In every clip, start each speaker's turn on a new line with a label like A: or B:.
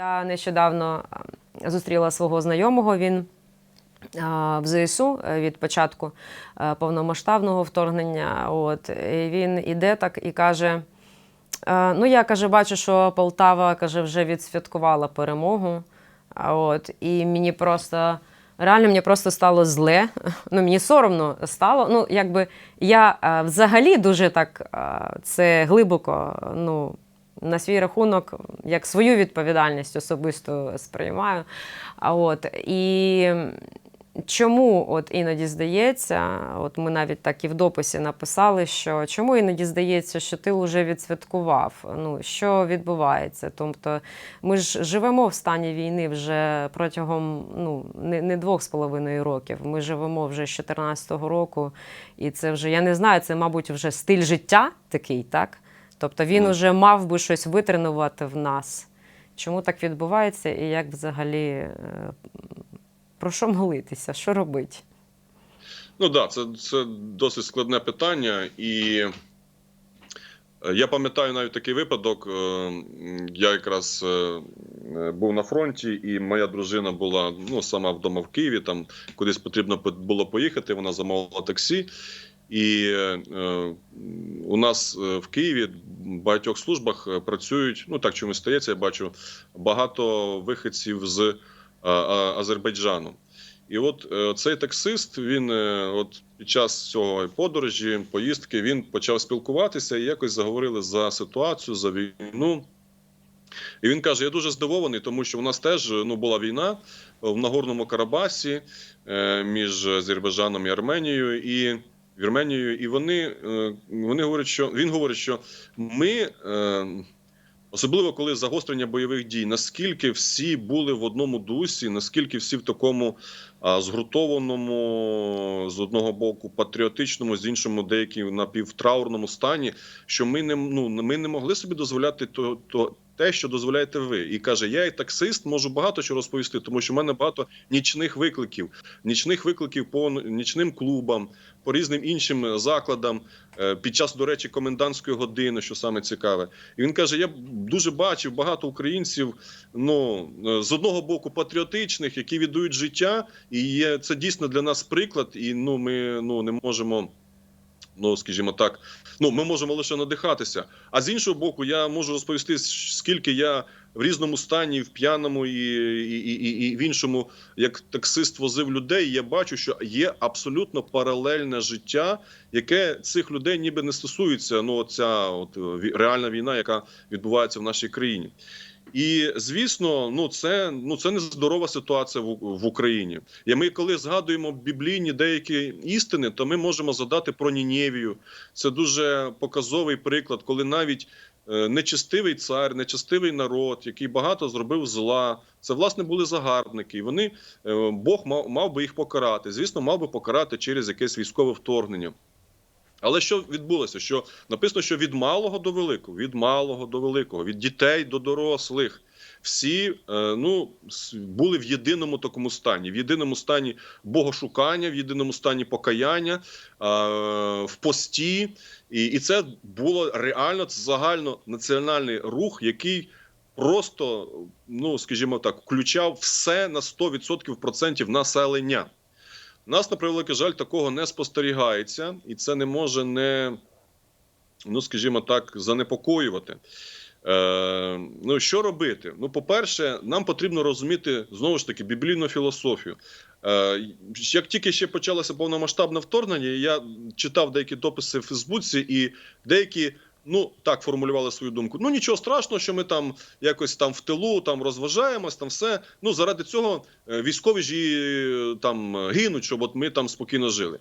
A: Я нещодавно зустріла свого знайомого. Він в ЗСУ е, від початку е, повномасштабного вторгнення. От і він іде так і каже: е, Ну, я каже, бачу, що Полтава каже, вже відсвяткувала перемогу. От, і мені просто. Реально мені просто стало зле. Ну, мені соромно стало. Ну, якби я е, взагалі дуже так е, це глибоко, ну, на свій рахунок, як свою відповідальність особисто сприймаю. А от і чому от іноді здається, от ми навіть так і в дописі написали, що чому іноді здається, що ти вже відсвяткував? Ну що відбувається? Тобто ми ж живемо в стані війни вже протягом ну не, не двох з половиною років. Ми живемо вже з 14 року, і це вже я не знаю, це мабуть вже стиль життя такий, так? Тобто він
B: Мгм.
A: уже мав би щось витренувати в нас. Чому так відбувається, і як взагалі е, про що молитися, що робити?
B: Ну так, да, це, це досить складне питання, і е, я пам'ятаю навіть такий випадок. е, Я якраз був на фронті, і моя дружина була ну, сама вдома в Києві. Там кудись потрібно було поїхати. Вона замовила таксі. І е, е, у нас е, в Києві в багатьох службах е, працюють. Ну так чомусь стається. Я бачу багато виходців з е, Азербайджану. І от е, цей таксист, він е, от під час цього подорожі, поїздки, він почав спілкуватися і якось заговорили за ситуацію, за війну. І він каже: Я дуже здивований, тому що у нас теж ну, була війна в Нагорному Карабасі е, між Азербайджаном і Арменією. І Вірменією, і вони, е, вони говорять, що він говорить, що ми, е, особливо коли загострення бойових дій, наскільки всі були в одному дусі, наскільки всі в такому а, згуртованому, з одного боку, патріотичному, з іншого, деякі напівтраурному стані, що ми не, ну, ми не могли собі дозволяти то, то, те, що дозволяєте ви. І каже: я як таксист можу багато чого розповісти, тому що в мене багато нічних викликів, нічних викликів по нічним клубам, по різним іншим закладам е, під час, до речі, комендантської години, що саме цікаве. І він каже: я дуже бачив багато українців, ну е, з одного боку, патріотичних, які віддають життя, і є це дійсно для нас приклад. І ну ми ну не можемо. Ну, скажімо так, ну ми можемо лише надихатися. А з іншого боку, я можу розповісти, скільки я в різному стані, в п'яному і, і, і, і в іншому, як таксист возив людей. Я бачу, що є абсолютно паралельне життя, яке цих людей ніби не стосується. Ну, ця от реальна війна, яка відбувається в нашій країні. І звісно, ну це ну це не здорова ситуація в, в Україні. І ми, коли згадуємо біблійні деякі істини, то ми можемо згадати про Нінєвію. Це дуже показовий приклад, коли навіть е, нечестивий цар, нечестивий народ, який багато зробив зла, це власне були загарбники. І вони е, Бог мав, мав би їх покарати. Звісно, мав би покарати через якесь військове вторгнення. Але що відбулося? Що написано, що від малого до великого, від малого до великого, від дітей до дорослих, всі е, ну були в єдиному такому стані, в єдиному стані богошукання, в єдиному стані покаяння, е, в пості, і, це було реально загальнонаціональний рух, який просто, ну скажімо так, включав все на 100% процентів населення. Нас, на превеликий жаль, такого не спостерігається, і це не може не, ну скажімо так, занепокоювати. Е, ну, що робити? Ну, по-перше, нам потрібно розуміти знову ж таки біблійну філософію. Е, як тільки ще почалося повномасштабне вторгнення, я читав деякі дописи в Фейсбуці, і деякі. Ну так формулювали свою думку. Ну нічого страшного, що ми там якось там в тилу там розважаємось, там все. Ну заради цього е, військові ж і е, там е, гинуть, щоб от ми там спокійно жили.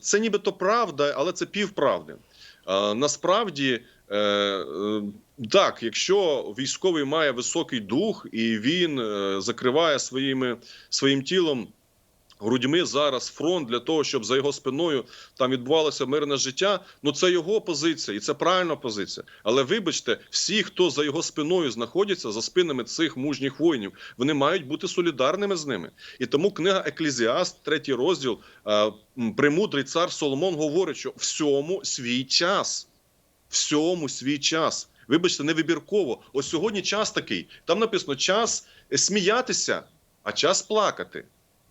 B: Це нібито правда, але це півправди. Насправді, так, якщо військовий має високий дух і він закриває своїми своїм тілом. Грудьми зараз фронт для того, щоб за його спиною там відбувалося мирне життя. Ну це його позиція, і це правильна позиція. Але вибачте, всі, хто за його спиною знаходяться за спинами цих мужніх воїнів, вони мають бути солідарними з ними. І тому книга Еклезіаст, третій розділ, е, м, премудрий цар Соломон говорить, що всьому свій час. Всьому свій час. Вибачте, не вибірково. Ось сьогодні час такий. Там написано час сміятися, а час плакати.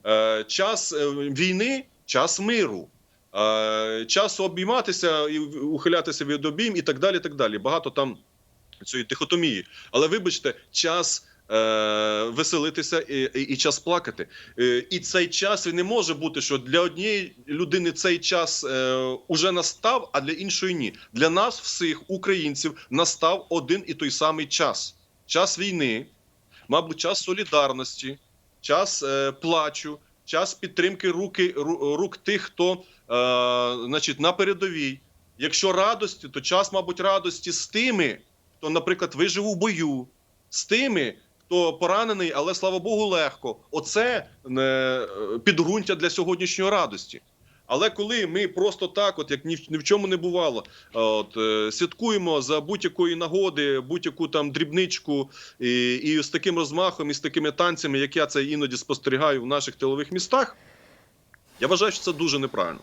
B: Е, час е, війни, час миру. Е, час обійматися і ухилятися від обійм і так далі. так далі. Багато там цієї дихотомії. Але вибачте, час веселитися і, і, і час плакати. І цей час він не може бути, що для однієї людини цей час е, уже настав, а для іншої ні. Для нас, всіх українців, настав один і той самий час: час війни, мабуть, час солідарності, час е, плачу, час підтримки руки, рук тих, хто е, значить, на передовій. Якщо радості, то час, мабуть, радості з тими, хто, наприклад, вижив у бою, з тими, хто поранений, але слава Богу, легко. Оце е, підґрунтя для сьогоднішньої радості. Але коли ми просто так, от як ні в, ні в чому не бувало, от е, святкуємо за будь-якої нагоди, будь-яку там дрібничку, і, і з таким розмахом, і з такими танцями, як я це іноді спостерігаю в наших тилових містах, я вважаю, що це дуже неправильно.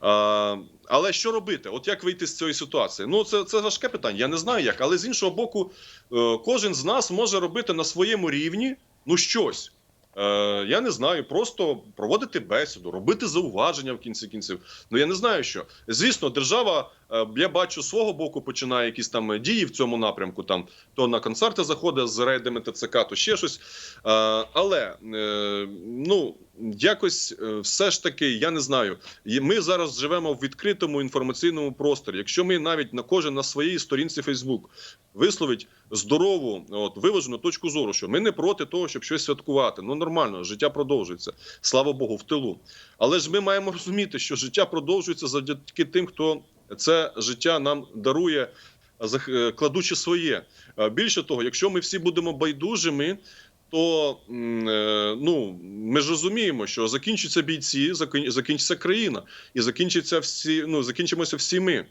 B: А, але що робити? От як вийти з цієї ситуації? Ну, це, це важке питання. Я не знаю як. Але з іншого боку, е, кожен з нас може робити на своєму рівні ну щось. Е, я не знаю, просто проводити бесіду, робити зауваження в кінці кінців. Ну я не знаю що. Звісно, держава, е, я бачу, свого боку починає якісь там дії в цьому напрямку. Там то на концерти заходить з рейдами ТЦК, то ще щось. Е, але ну якось е, все ж таки, я не знаю. Ми зараз живемо в відкритому інформаційному просторі. Якщо ми навіть на кожен на своїй сторінці Фейсбук висловить здорову, от виважену точку зору, що ми не проти того, щоб щось святкувати. Ну нормально, життя продовжується. Слава Богу, в тилу. Але ж ми маємо розуміти, що життя продовжується завдяки тим, хто це життя нам дарує, е, кладучи своє. Більше того, якщо ми всі будемо байдужими. То е, ну ми ж розуміємо, що закінчаться бійці, закін- закінчиться країна, і закінчиться всі. Ну закінчимося всі ми.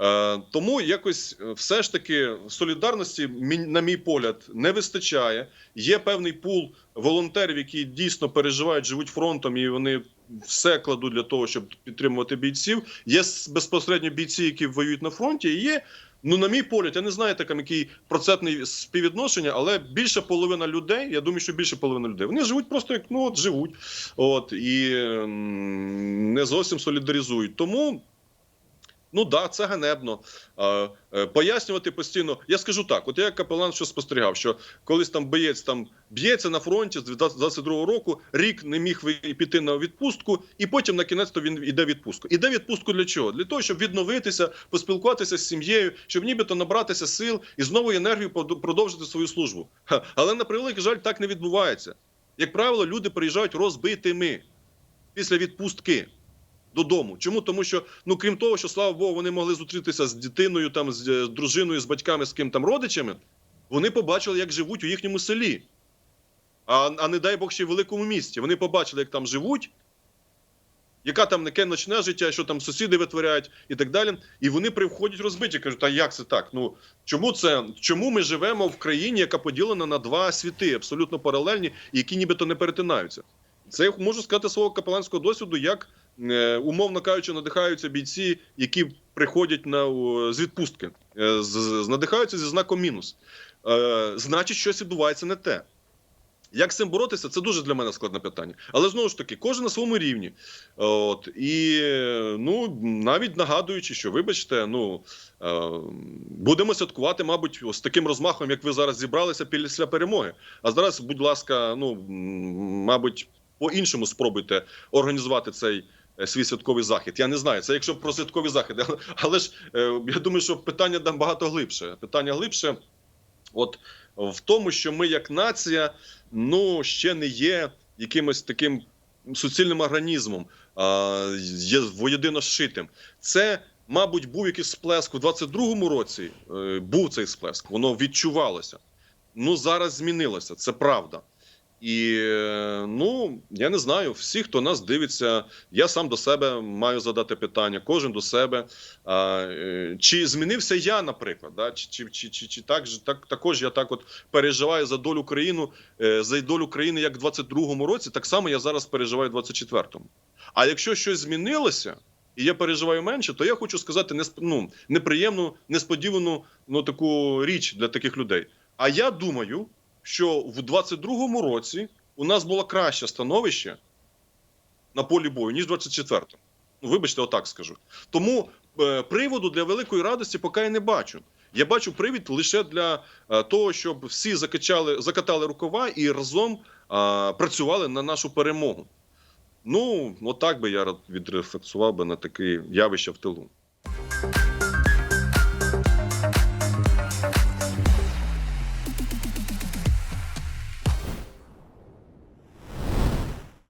B: Е, тому якось е, все ж таки солідарності, на мій погляд, не вистачає. Є певний пул волонтерів, які дійсно переживають, живуть фронтом, і вони все кладу для того, щоб підтримувати бійців. Є безпосередньо бійці, які воюють на фронті. І є, ну на мій погляд, я не знаю, там який процентний співвідношення, але більша половина людей, я думаю, що більше половина людей, вони живуть просто як ну от живуть, от і ем, не зовсім солідаризують. Тому. Ну да, це ганебно. Е, е, пояснювати постійно. Я скажу так: от я капелан, що спостерігав, що колись там боєць там б'ється на фронті з 22-го року, рік не міг піти на відпустку, і потім на кінець то він іде відпустку. Іде відпустку для чого? Для того, щоб відновитися, поспілкуватися з сім'єю, щоб нібито набратися сил і з новою енергією продовжити свою службу. Ха, Але на превеликий жаль, так не відбувається. Як правило, люди приїжджають розбитими після відпустки додому. Чому? Тому що, ну крім того, що слава Богу, вони могли зустрітися з дитиною, там з, е, з дружиною, з батьками, з ким там родичами. Вони побачили, як живуть у їхньому селі. А, а не дай Бог ще й в великому місті. Вони побачили, як там живуть, яка там яке ночне життя, що там сусіди витворяють і так далі. І вони приходять розбиті. кажуть, а як це так? Ну чому це? Чому ми живемо в країні, яка поділена на два світи, абсолютно паралельні, які нібито не перетинаються? Це я можу сказати свого капеланського досвіду, як умовно кажучи, надихаються бійці, які приходять на з відпустки, е, з, надихаються зі знаком мінус. Е, значить, щось відбувається не те. Як з цим боротися, це дуже для мене складне питання. Але знову ж таки, кожен на своєму рівні. От і е, ну навіть нагадуючи, що вибачте, ну е, будемо святкувати, мабуть, з таким розмахом, як ви зараз зібралися після перемоги. А зараз, будь ласка, ну мабуть, по-іншому спробуйте організувати цей. Е, Свій святковий захід. Я не знаю. Це якщо про святковий захід, але, ж е, я думаю, що питання там багато глибше. Питання глибше, от в тому, що ми, як нація, ну ще не є якимось таким суцільним організмом, а, є воєдино зшитим. Це, мабуть, був якийсь сплеск у 22-му році. е, Був цей сплеск, воно відчувалося. Ну зараз змінилося, це правда. І ну я не знаю, всі, хто нас дивиться, я сам до себе маю задати питання, кожен до себе. А, е, чи змінився я, наприклад, да? чи, чи, чи, чи, чи так, так також я так от переживаю за долю країну, е, за долю країни, як в 22-му році, так само я зараз переживаю в 24-му. А якщо щось змінилося, і я переживаю менше, то я хочу сказати несп... ну, неприємну, несподівану ну, таку річ для таких людей. А я думаю, що в 22-му році у нас було краще становище на полі бою, ніж в 24-му. Ну, вибачте, отак скажу. Тому е, приводу для великої радості поки я не бачу. Я бачу привід лише для е, того, щоб всі закачали, закатали рукава і разом е, працювали на нашу перемогу. Ну, отак би я відрефлексував би на таке явище в тилу.